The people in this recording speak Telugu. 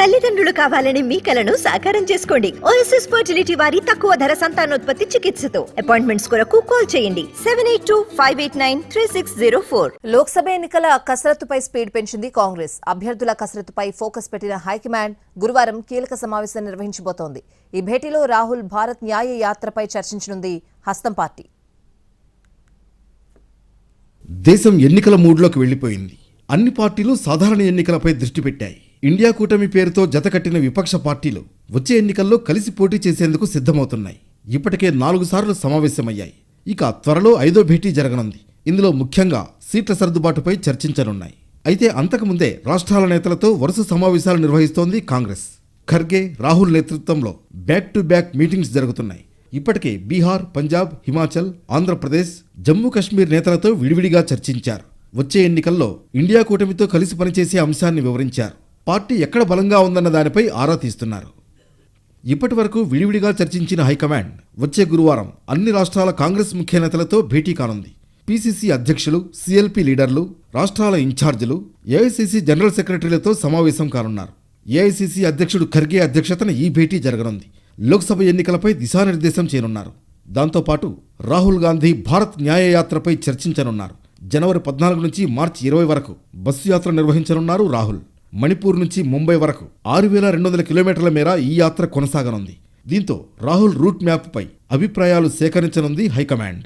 తల్లిదండ్రులు కావాలని మీ కలను సాకారం చేసుకోండి. ఓఎస్ఎస్ ఫర్టిలిటీ వారి తక్కువ ధర సంతానోత్పత్తి చికిత్సతో. అపాయింట్మెంట్స్ కొరకు కాల్ చేయండి. Seven eight two five eight nine three six zero four Lok Sabha ఎన్నికల కసరత్తుపై స్పీడ్ పెంచింది కాంగ్రెస్. అభ్యర్థుల కసరత్తుపై ఫోకస్ పెట్టిన హైకమాండ్ గురువారం కీలక సమావేశం నిర్వహించబోతోంది. ఈ భేటీలో రాహుల్ భారత్ న్యాయ యాత్రపై చర్చించనుంది హస్తం పార్టీ. దేశం ఎన్నికల మూడ్లోకి వెళ్ళిపోయింది అన్ని పార్టీలు సాధారణ ఎన్నికలపై దృష్టి పెట్టాయి. ఇండియా కూటమి పేరుతో జతకట్టిన విపక్ష పార్టీలు వచ్చే ఎన్నికల్లో కలిసి పోటీ చేసేందుకు సిద్ధమవుతున్నాయి. ఇప్పటికే నాలుగు సార్లు సమావేశమయ్యాయి. ఇక త్వరలో ఐదో భేటీ జరగనుంది. ఇందులో ముఖ్యంగా సీట్ల సర్దుబాటుపై చర్చించనున్నాయి. అయితే అంతకుముందే రాష్ట్రాల నేతలతో వరుస సమావేశాలు నిర్వహిస్తోంది కాంగ్రెస్. ఖర్గే రాహుల్ నేతృత్వంలో బ్యాక్ టు బ్యాక్ మీటింగ్స్ జరుగుతున్నాయి. ఇప్పటికే బీహార్ పంజాబ్ హిమాచల్ ఆంధ్రప్రదేశ్ జమ్మూ కశ్మీర్ నేతలతో విడివిడిగా చర్చించారు. వచ్చే ఎన్నికల్లో ఇండియా కూటమితో కలిసి పనిచేసే అంశాన్ని వివరించారు. పార్టీ ఎక్కడ బలంగా ఉందన్న దానిపై ఆరా తీస్తున్నారు. ఇప్పటి వరకు విడివిడిగా చర్చించిన హైకమాండ్ వచ్చే గురువారం అన్ని రాష్ట్రాల కాంగ్రెస్ ముఖ్య నేతలతో భేటీ కానుంది. పీసీసీ అధ్యక్షులు సీఎల్పీ లీడర్లు రాష్ట్రాల ఇన్ఛార్జీలు ఏఐసీసీ జనరల్ సెక్రటరీలతో సమావేశం కానున్నారు. ఏఐసీసీ అధ్యక్షుడు ఖర్గే అధ్యక్షతన ఈ భేటీ జరగనుంది. లోక్సభ ఎన్నికలపై దిశానిర్దేశం చేయనున్నారు. దాంతోపాటు రాహుల్ గాంధీ భారత్ న్యాయయాత్రపై చర్చించనున్నారు. జనవరి పద్నాలుగు నుంచి మార్చి ఇరవై వరకు బస్సు యాత్ర నిర్వహించనున్నారు రాహుల్. మణిపూర్ నుంచి ముంబై వరకు ఆరు వేల రెండు వందల కిలోమీటర్ల మేర ఈ యాత్ర కొనసాగనుంది. దీంతో రాహుల్ రూట్ మ్యాప్పై అభిప్రాయాలు సేకరించనుంది హైకమాండ్.